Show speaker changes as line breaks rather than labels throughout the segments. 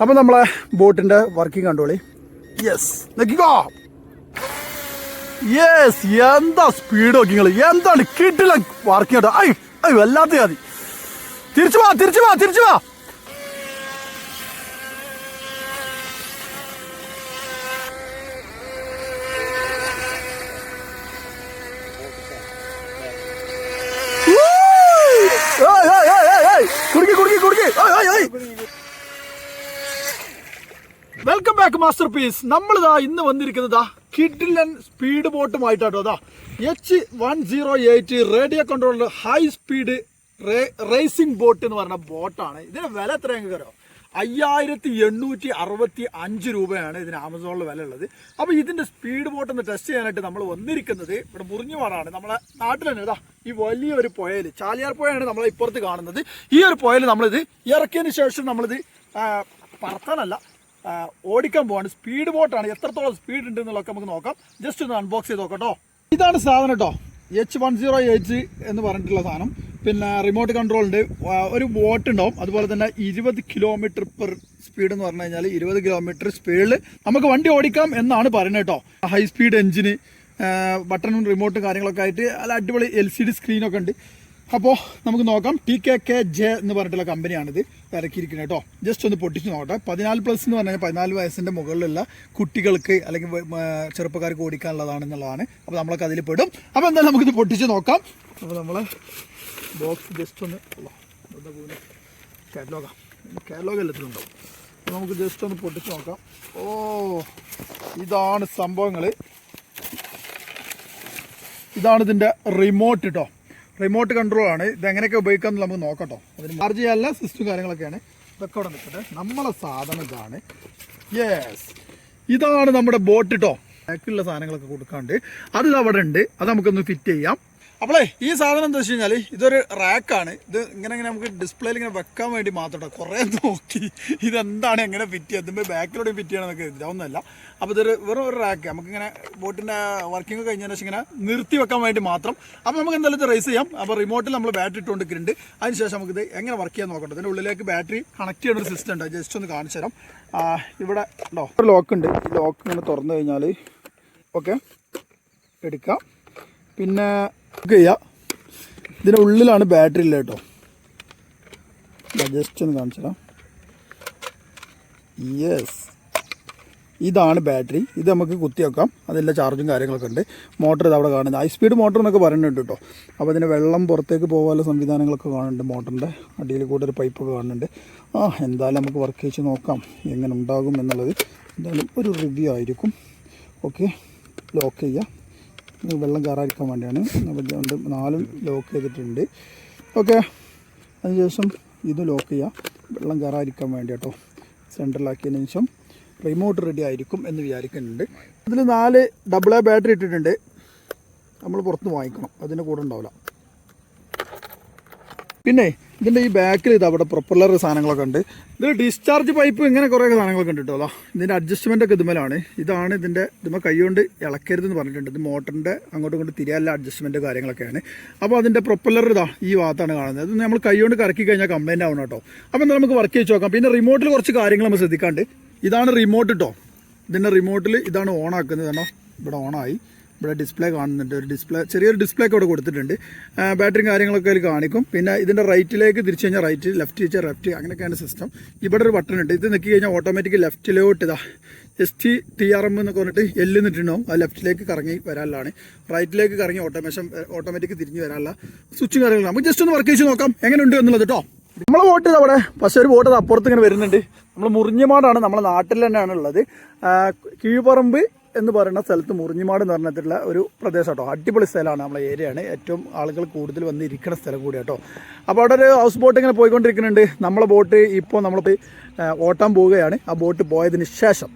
അപ്പം നമ്മളെ ബോട്ടിന്റെ വർക്കിംഗ് കണ്ടോളി. യെസ് നോക്കിക്കോ. യെസ് എന്താ സ്പീഡ് നോക്കി നിങ്ങൾ എന്താണ് കിട്ടില്ല വർക്കിംഗ് കേട്ടോ ഐ ഐ വല്ലാത്ത മതി തിരിച്ചു വാ തിരിച്ചു വാ തിരിച്ചു വാ. കുടുക്കി കുടുക്കി കുടുക്കി. വെൽക്കം ബാക്ക് മാസ്റ്റർ പീസ് നമ്മളിതാ ഇന്ന് വന്നിരിക്കുന്നതാ കിഡിലൻ സ്പീഡ് ബോട്ടുമായിട്ടാട്ടോ. അതാ H one zero eight radio കൺട്രോളിൽ ഹൈ സ്പീഡ് റേസിംഗ് ബോട്ട് എന്ന് പറഞ്ഞ ബോട്ടാണ്. ഇതിന് വില എത്ര കയറോ അയ്യായിരത്തി എണ്ണൂറ്റി അറുപത്തി അഞ്ച് രൂപയാണ് ഇതിന് ആമസോണിൽ വില ഉള്ളത് അപ്പോൾ ഇതിന്റെ സ്പീഡ് ബോട്ട് ഒന്ന് ടെസ്റ്റ് ചെയ്യാനായിട്ട് നമ്മൾ വന്നിരിക്കുന്നത് ഇവിടെ മുറിഞ്ഞുപാടാണ് നമ്മളെ നാട്ടിൽ തന്നെ ഇതാ ഈ വലിയൊരു പുഴയിൽ ചാലിയാർ പുഴയാണ് നമ്മളെ ഇപ്പുറത്ത് കാണുന്നത്. ഈ ഒരു പുഴയിൽ നമ്മളിത് ഇറക്കിയതിന് ശേഷം നമ്മളിത് പറത്താനല്ല ഓടിക്കാൻ പോവാണ്. സ്പീഡ് ബോട്ടാണ് എത്രത്തോളം സ്പീഡ് ഉണ്ട് എന്നുള്ളതൊക്കെ നമുക്ക് നോക്കാം. ജസ്റ്റ് ഒന്ന് അൺബോക്സ് ചെയ്ത് നോക്കാം കേട്ടോ ഇതാണ് സാധനം കേട്ടോ എച്ച് വൺ സീറോ എയ്റ്റ് എന്ന് പറഞ്ഞിട്ടുള്ള സാധനം. പിന്നെ റിമോട്ട് കൺട്രോൾ ഉണ്ട്. ഒരു ബോട്ട് ഉണ്ടാവും. അതുപോലെ തന്നെ ഇരുപത് കിലോമീറ്റർ പെർ സ്പീഡ് എന്ന് പറഞ്ഞു കഴിഞ്ഞാൽ ഇരുപത് കിലോമീറ്റർ സ്പീഡിൽ നമുക്ക് വണ്ടി ഓടിക്കാം എന്നാണ് പറയുന്നത് കേട്ടോ ഹൈ സ്പീഡ് എഞ്ചിന് ബട്ടണും റിമോട്ടും കാര്യങ്ങളൊക്കെ ആയിട്ട് അല്ല അടിപൊളി എൽ സി ഡി സ്ക്രീനൊക്കെ ഉണ്ട്. അപ്പോൾ നമുക്ക് നോക്കാം. പി കെ കെ ജെ എന്ന് പറഞ്ഞിട്ടുള്ള കമ്പനിയാണിത്. ഇറക്കിയിരിക്കുന്നത് കേട്ടോ. ജസ്റ്റ് ഒന്ന് പൊട്ടിച്ച് നോക്കട്ടെ. പതിനാല് പ്ലസ് എന്ന് പറഞ്ഞാൽ പതിനാല് വയസ്സിന്റെ മുകളിലുള്ള കുട്ടികൾക്ക് അല്ലെങ്കിൽ ചെറുപ്പക്കാർക്ക് ഓടിക്കാനുള്ളതാണെന്നുള്ളതാണ് അപ്പോൾ നമ്മളൊക്കെ അതിൽ പെടും. അപ്പോൾ എന്തായാലും നമുക്കിത് പൊട്ടിച്ച് നോക്കാം. അപ്പോൾ നമ്മൾ ബോക്സ് ജസ്റ്റ് ഒന്ന് കാറ്റലോഗാ കാറ്റലോഗ് എല്ലാത്തിലുണ്ടാവും അപ്പോൾ നമുക്ക് ജസ്റ്റ് ഒന്ന് പൊട്ടിച്ച് നോക്കാം. ഓ ഇതാണ് സംഭവങ്ങൾ ഇതാണ് ഇതിന്റെ റിമോട്ട് കേട്ടോ റിമോട്ട് കൺട്രോൾ ആണ്. ഇത് എങ്ങനെയൊക്കെ ഉപയോഗിക്കാമെന്ന് നമുക്ക് നോക്കട്ടോ. അതിന് ചാർജ് ചെയ്യാനുള്ള സിസ്റ്റം കാര്യങ്ങളൊക്കെയാണ്. ഇതൊക്കെ അവിടെ നിൽക്കട്ടെ. നമ്മളെ സാധനം ഇതാണ്. യെസ് ഇതാണ് നമ്മുടെ ബോട്ട് കേട്ടോ ബാക്കിലുള്ള സാധനങ്ങളൊക്കെ കൊടുക്കാണ്ട്. അത് അവിടെ ഉണ്ട്. അത് നമുക്കൊന്ന് ഫിറ്റ് ചെയ്യാം. അപ്പോളേ ഈ സാധനം എന്താ വെച്ച് കഴിഞ്ഞാൽ ഇതൊരു റാക്കാണ് ഇത് ഇങ്ങനെ ഇങ്ങനെ നമുക്ക് ഡിസ്പ്ലേയിൽ ഇങ്ങനെ വെക്കാൻ വേണ്ടി മാത്രം കുറേ നോക്കി. ഇതെന്താണ് എങ്ങനെ ഫിറ്റ് ചെയ്യുക ഇതിന്റെ ബാക്കിലൂടെ ഫിറ്റ് ചെയ്യണമെന്നൊക്കെ ഇതൊന്നുമല്ല. അപ്പോൾ ഇതൊരു വെറും ഒരു റാക്ക് നമുക്കിങ്ങനെ ബോട്ടിന്റെ വർക്കിംഗ് കഴിഞ്ഞതിന് ശേഷം ഇങ്ങനെ നിർത്തി വെക്കാൻ വേണ്ടി മാത്രം. അപ്പോൾ നമുക്ക് എന്തായാലും ഇത് റേസ് ചെയ്യാം. അപ്പോൾ റിമോട്ടിൽ നമ്മൾ ബാറ്ററി ഇട്ടുകൊണ്ടിരിക്കുന്നുണ്ട് അതിനുശേഷം നമുക്കിത് എങ്ങനെ വർക്ക് ചെയ്യാൻ നോക്കട്ടെ. ഇതിന്റെ ഉള്ളിലേക്ക് ബാറ്ററി കണക്ട് ചെയ്യുന്ന ഒരു സിസ്റ്റം ഉണ്ട്. ജസ്റ്റ് ഒന്ന് കാണിച്ചു തരാം. ഇവിടെ ഉണ്ടോ? ഒരു ലോക്ക് ഉണ്ട്. ഈ ലോക്ക് ഇങ്ങനെ തുറന്നു കഴിഞ്ഞാൽ ഓക്കെ എടുക്കാം. പിന്നെ hook ചെയ്യാം. ഇതിന്റെ ഉള്ളിലാണ് ബാറ്ററി ഇല്ല കേട്ടോ. ജസ്റ്റ് ഒന്ന് കാണിച്ചു യെസ് ഇതാണ് ബാറ്ററി ഇത് നമുക്ക് കുത്തി വെക്കാം. അതിന്റെ ചാർജും കാര്യങ്ങളൊക്കെ ഉണ്ട്. മോട്ടർ അവിടെ കാണുന്നത്. ഹൈ സ്പീഡ് മോട്ടർ എന്നൊക്കെ പറയുന്നുണ്ട് കേട്ടോ. അപ്പോൾ അതിന് വെള്ളം പുറത്തേക്ക് പോകാനുള്ള സംവിധാനങ്ങളൊക്കെ കാണുന്നുണ്ട് മോട്ടറിന്റെ അടിയിൽ കൂടെ ഒരു പൈപ്പൊക്കെ കാണുന്നുണ്ട്. ആ എന്തായാലും നമുക്ക് വർക്ക് ചെയ്ത് നോക്കാം. എങ്ങനെ ഉണ്ടാകും എന്നുള്ളത്. എന്തായാലും ഒരു റിവ്യൂ ആയിരിക്കും. ഓക്കെ ലോക്ക് ചെയ്യാം. വെള്ളം കയറാതിരിക്കാൻ വേണ്ടിയാണ്. ഇതുകൊണ്ട് നാലും ലോക്ക് ചെയ്തിട്ടുണ്ട്. ഓക്കെ അതിനുശേഷം ഇത് ലോക്ക് ചെയ്യാം. വെള്ളം കയറാതിരിക്കാൻ വേണ്ടി കേട്ടോ. സെന്ററിലാക്കിയതിന് ശേഷം റിമോട്ട് റെഡി ആയിരിക്കും എന്ന് വിചാരിക്കുന്നുണ്ട്. ഇതിൽ നാല് ഡബിൾ എ ബാറ്ററി ഇട്ടിട്ടുണ്ട്. നമ്മൾ പുറത്ത് വാങ്ങിക്കണം. അതിന്റെ കൂടെ ഉണ്ടാവില്ല. പിന്നെ ഇതിന്റെ ഈ ബാക്കിൽ ഇത് അവിടെ പ്രൊപ്പല്ലർ സാധനങ്ങളൊക്കെ ഉണ്ട്. ഇതിൽ ഡിസ്ചാർജ് പൈപ്പ് ഇങ്ങനെ കുറേ സാധനങ്ങളൊക്കെ ഉണ്ട് കേട്ടോ. അതാ ഇതിന്റെ അഡ്ജസ്റ്റ്മെന്റ് ഒക്കെ ഇതുമലാണ്. ഇതാണ് ഇതിന്റെ ഇതുമ്മ കൈകൊണ്ട് ഇളക്കരുതെന്ന് പറഞ്ഞിട്ടുണ്ട്. ഇത് മോട്ടറിന്റെ അങ്ങോട്ടും ഇങ്ങോട്ടും തിരിയാനുള്ള അഡ്ജസ്റ്റ്മെന്റ് കാര്യങ്ങളൊക്കെയാണ്. അപ്പോൾ അതിന്റെ പ്രൊപ്പല്ലർ ഇതാ ഈ ഭാഗത്താണ് കാണുന്നത്. ഇത് നമ്മൾ കൈകൊണ്ട് കറക്കി കഴിഞ്ഞാൽ കംപ്ലൈന്റ് ആവണം കേട്ടോ. അപ്പോൾ നമുക്ക് വർക്ക് ചെയ്ത് നോക്കാം. പിന്നെ റിമോട്ടിൽ കുറച്ച് കാര്യങ്ങൾ നമ്മൾ ശ്രദ്ധിക്കാണ്ട്. ഇതാണ് റിമോട്ട് കേട്ടോ ഇതിന്റെ റിമോട്ടിൽ ഇതാണ് ഓൺ ആക്കുന്നത്. കേട്ടോ ഇവിടെ ഓണായി ഇവിടെ ഡിസ്പ്ലേ കാണുന്നുണ്ട്. ഒരു ഡിസ്പ്ലേ ചെറിയൊരു ഡിസ്പ്ലേ ഒക്കെ ഇവിടെ കൊടുത്തിട്ടുണ്ട്. ബാറ്ററിയും കാര്യങ്ങളൊക്കെ അതിൽ കാണിക്കും. പിന്നെ ഇതിന്റെ റൈറ്റിലേക്ക് തിരിച്ചു കഴിഞ്ഞാൽ റൈറ്റ് ലെഫ്റ്റ് തിരിച്ചാൽ ലെഫ്റ്റ് അങ്ങനെയൊക്കെയാണ് സിസ്റ്റം ഇവിടെ ഒരു ബട്ടൺ ഉണ്ട്. ഇത് നിൽക്കി കഴിഞ്ഞാൽ ഓട്ടോമാറ്റിക് ലെഫ്റ്റിലോട്ട് ഇതാ S T T R M എന്നൊക്കെ പറഞ്ഞിട്ട് എല്ല് ആ ലെഫ്റ്റിലേക്ക് കറങ്ങി വരാനുള്ളതാണ്. റൈറ്റിലേക്ക് കറങ്ങി ഓട്ടോമേഷൻ ഓട്ടോമാറ്റിക് തിരിഞ്ഞ് വരാനുള്ള സ്വിച്ചും കാര്യങ്ങളും. നമുക്ക് ജസ്റ്റ് ഒന്ന് വർക്ക് ചെയ്ത് നോക്കാം. എങ്ങനെ എങ്ങനെയുണ്ട് എന്നുള്ളത് കേട്ടോ നമ്മളെ ബോട്ട് അവിടെ പക്ഷേ ഒരു ബോട്ട് അപ്പുറത്ത് ഇങ്ങനെ വരുന്നുണ്ട്. നമ്മൾ മുറിഞ്ഞമാടാണ് നമ്മളെ നാട്ടിൽ തന്നെയാണ് ഉള്ളത് കീഴ്പറമ്പ് എന്ന് പറയുന്ന സ്ഥലത്ത് മുറിഞ്ഞിമാട് എന്ന് പറഞ്ഞിട്ടുള്ള ഒരു പ്രദേശം കേട്ടോ. അടിപൊളി സ്ഥലമാണ് നമ്മളെ ഏരിയയാണ് ഏറ്റവും ആളുകൾ കൂടുതൽ വന്നിരിക്കുന്ന സ്ഥലം കൂടി കേട്ടോ അപ്പോൾ അവിടെ ഒരു ഹൗസ് ബോട്ട് ഇങ്ങനെ പോയിക്കൊണ്ടിരിക്കുന്നുണ്ട്. നമ്മളെ ബോട്ട് ഇപ്പോൾ നമ്മൾ ഓട്ടാൻ പോവുകയാണ്. ആ ബോട്ട് പോയതിന് ശേഷം.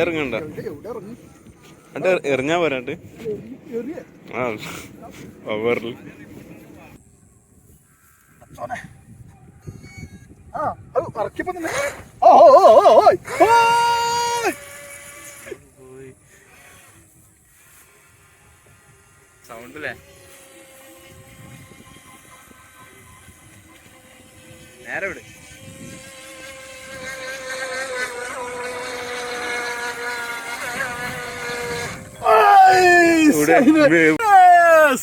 ഇറങ്ങണ്ട. എറിഞ്ഞാ പോരാട്ട് ആ ഓവറിൽ
ആ അത് ഇറക്കിയപ്പോ തന്നെ ഓ ഓ ഓ ഓ.
സൗണ്ട് അല്ലേ നേരെ വിട്.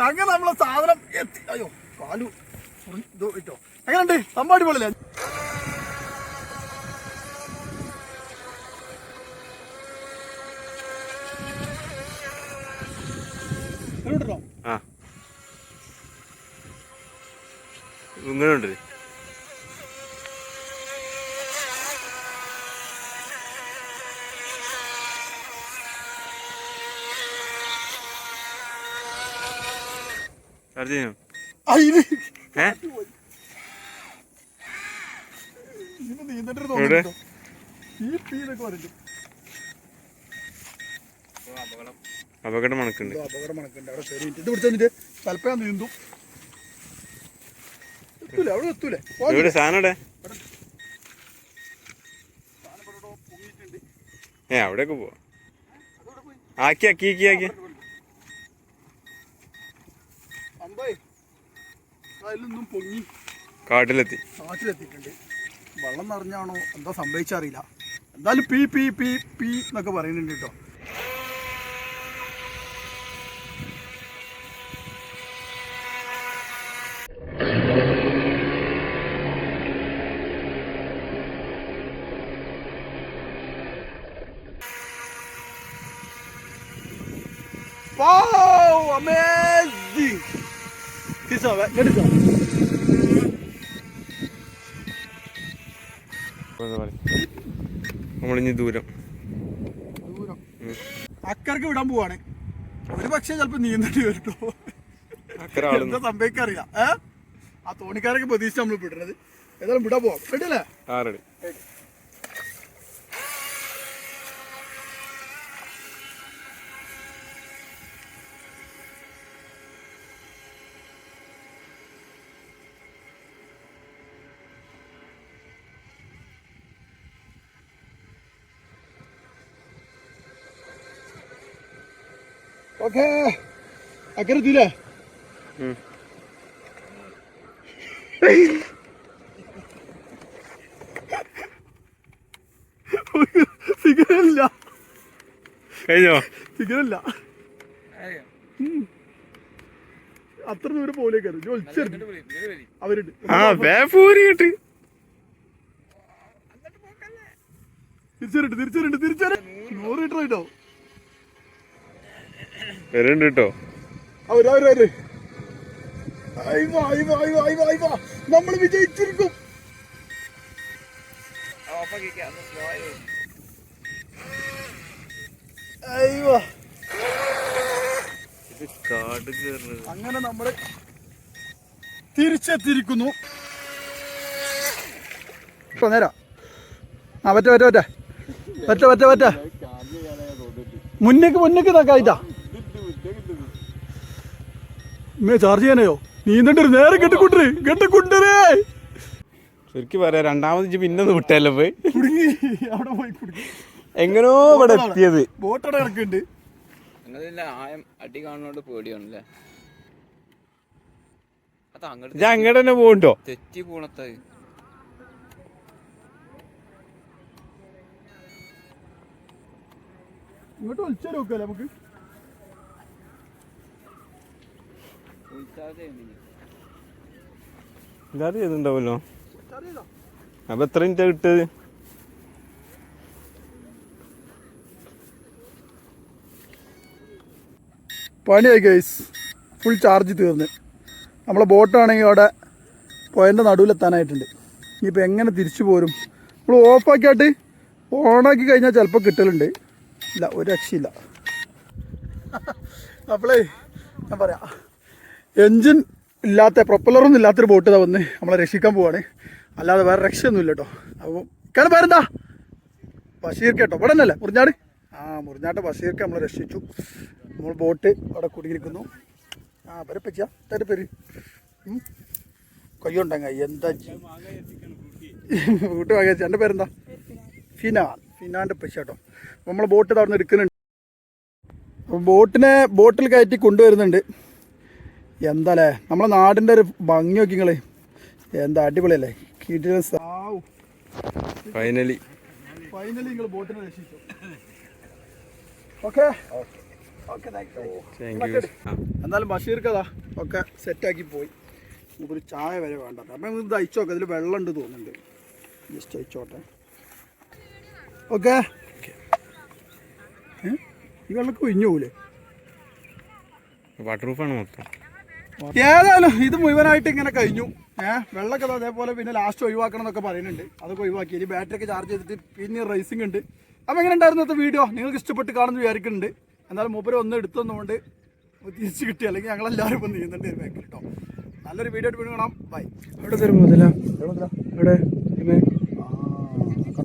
അങ്ങനെ നമ്മളെ സാധനം എത്തി. അയ്യോ കാലു ഇട്ടോ. എങ്ങനെയുണ്ട് സംഭാടി
ആ. ഇങ്ങനെ ഉണ്ട് അർജുനോ
അതിന്
അപകടം മണക്കുണ്ട്
എന്തോ അപകടം മണക്കുണ്ട് അവിടെ ശരി. ഇത് പിടിച്ചിട്ട് തലപ്പയാ നീന്തും. എത്തൂലേ? അവിടെ
സാധനം ഏ അവിടെയൊക്കെ പോവാ. ആക്കി ആക്കി ആക്കി ആക്കി.
അതിലൊന്നും പൊങ്ങി
കാട്ടിലെത്തി.
കാട്ടിലെത്തിയിട്ടുണ്ട്. വെള്ളം നിറഞ്ഞാണോ? എന്താ സംഭവിച്ചറിയില്ല. എന്തായാലും പി പി പി പി എന്നൊക്കെ പറയുന്നുണ്ട് കേട്ടോ. എടുത്തോ തിരിച്ചോ.
നമ്മളിഞ്ഞ് ദൂരം.
അക്കർക്ക് വിടാൻ പോവാണ്. ഒരു പക്ഷേ ചിലപ്പോ നീന്തേണ്ടി വരട്ടോ. എന്താ സംഭവിക്കാറില്ല ഏ? ആ തോണിക്കാരൊക്കെ പ്രതീക്ഷിച്ച് നമ്മൾ വിടുന്നത് ഏതായാലും വിടാൻ പോവാം.
ആറടി
ഓക്കേ. അക്കരെ എത്തിയില്ലേ
ഉം.
സിഗരല്ല.
കഴിഞ്ഞോ?
സിഗരല്ല. അത്ര ദൂരം പോലേക്കാണ് ഒളിച്ചെടുത്തു അവരുണ്ട്
ആ വേപ്പൂരി കിട്ടി
തിരിച്ചറിട്ട് തിരിച്ചറിട്ട് തിരിച്ചറി നൂറ് മീറ്റർ ആയിട്ടോ
വരുന്നുണ്ട് കേട്ടോ
അവർ അവർ അവർ അയ്യോ അയ്യോ അയ്യോ അയ്യോ കേട്ടോ. നമ്മൾ വിജയിച്ചിരിക്കും. അങ്ങനെ നമ്മൾ തിരിച്ചെത്തിയിരിക്കുന്നു. ഇപ്പൊ നേരാ. ആ പറ്റ പറ്റ പറ്റ. പറ്റ പറ്റ പറ്റ. മുന്നേക്ക് മുന്നേക്ക് നോക്കായിട്ടാ ഇമ്മേ ചാർജ് ചെയ്യാനയോ? നീന്തണ്ട് നേരെ കെട്ടിക്കുട്ടര് കെട്ടിക്കുട്ടരേ.
ശരിക്കും പറയാ രണ്ടാമത് ഇജ്ജ് പിന്നെ ഒന്ന് വിട്ടല്ലോ പോയി.
കുടുങ്ങി അവിടെ പോയി കുടുങ്ങി.
എങ്ങനോ ഇവിടെ എത്തിയത്.
ബോട്ടടെ കിടക്കുന്നുണ്ട്.
എന്നതിന്റെ ആയം അടി കാണുന്നോണ്ട് പേടിയാണല്ലേ? അത് അങ്ങോട്ട്
ഇജ്ജ് അങ്ങോട്ട് തന്നെ പോകണ്ടോ?
തെറ്റി പോണത്.
ഇങ്ങോട്ട് വലിച്ചാൽ നോക്കല്ലേ നമുക്ക്?
ചെയ്തിണ്ടാവല്ലോ
അറിയില്ല
അപ്പൊ എത്ര മിനിറ്റാ കിട്ടത്
പണിയായി ഗൈസ് ഫുൾ ചാർജ് തീർന്ന്. നമ്മളെ ബോട്ടാണെങ്കിൽ അവിടെ പുഴന്റെ നടുവിലെത്താനായിട്ടുണ്ട് ഇനിയിപ്പോൾ എങ്ങനെ തിരിച്ചു പോരും? നമ്മൾ ഓഫാക്കിയിട്ട് ഓണാക്കി കഴിഞ്ഞാൽ ചിലപ്പോൾ കിട്ടലുണ്ട്. ഇല്ല ഒരു രക്ഷയില്ല. അപ്പോളേ ഞാൻ പറയാം. എൻജിൻ ഇല്ലാത്ത പ്രൊപ്പലറൊന്നും ഇല്ലാത്തൊരു ബോട്ട് ഇതാ വന്ന് നമ്മളെ രക്ഷിക്കാൻ പോവാണ്. അല്ലാതെ വേറെ രക്ഷയൊന്നും ഇല്ല കേട്ടോ അപ്പോൾ കേട്ടോ പേരെന്താ? ബഷീർ കേട്ടോ ഇവിടെ തന്നെയല്ലേ? മുറിഞ്ഞാട്? ആ മുറിഞ്ഞാട്ട് ബഷീർക്ക് നമ്മളെ രക്ഷിച്ചു. നമ്മൾ ബോട്ട് അവിടെ കുടുങ്ങിയിരിക്കുന്നു. ആ പേര് പറ്റിയ തന്റെ പേര്? കൊയ്യുണ്ടങ്ങ. എന്താ വീട്ട് വാങ്ങിയ എന്റെ പേരെന്താ? ഫിനാൻ ഫിനാന്റെ പൈസ കേട്ടോ നമ്മൾ ബോട്ട് അവിടെ നിന്ന് എടുക്കുന്നുണ്ട്. ബോട്ടിനെ ബോട്ടിൽ കയറ്റി കൊണ്ടുവരുന്നുണ്ട്. എന്താല്ലേ നമ്മളെ നാടിന്റെ ഒരു ഭംഗി നോക്കി നിങ്ങൾ. എന്താ അടിപൊളിയല്ലേ? സാവു
ഫൈനലി
ഫൈനലി നിങ്ങൾ ബോട്ടിനെ രക്ഷിച്ചു. Okay. Okay thank you
thank you
എന്തായാലും ബഷീർ കഥ ഒക്കെ സെറ്റാക്കി പോയി. ഒരു ചായ വരെ വേണ്ട അപ്പം ഇത് അയച്ചോക്കെ ഇതിൽ വെള്ളം ഉണ്ട് തോന്നുന്നുണ്ട്. ജസ്റ്റ് അയച്ചോട്ടെ ഓക്കെ. ഈ വെള്ളം കുഞ്ഞു പോലെ
വാട്ടർ പ്രൂഫാണ് മൊത്തം.
ഏതായാലും ഇത് മുഴുവനായിട്ട് ഇങ്ങനെ കഴിഞ്ഞു. ഏഹ് വെള്ളമൊക്കെ അതേപോലെ പിന്നെ ലാസ്റ്റ് ഒഴിവാക്കണം എന്നൊക്കെ പറയുന്നുണ്ട്. അതൊക്കെ ഒഴിവാക്കി. ഇനി ബാറ്ററി ഒക്കെ ചാർജ് ചെയ്തിട്ട് പിന്നെ റേസിംഗ് ഉണ്ട്. അപ്പോൾ എങ്ങനെ ഉണ്ടായിരുന്നു ഇന്നത്തെ വീഡിയോ നിങ്ങൾക്ക് ഇഷ്ടപ്പെട്ട് കാണുന്ന വിചാരിക്കുന്നുണ്ട്. എന്നാലും മൂപ്പര് ഒന്ന് എടുത്തുകൊണ്ട് തിരിച്ചു കിട്ടി. അല്ലെങ്കിൽ ഞങ്ങളെല്ലാവരും ഇപ്പം നീന്തുണ്ട് ബാക്കിൽ കേട്ടോ നല്ലൊരു വീഡിയോ ആയിട്ട് വീണ്ടും കാണാം. ബൈ
അവിടെ തരും മുതല?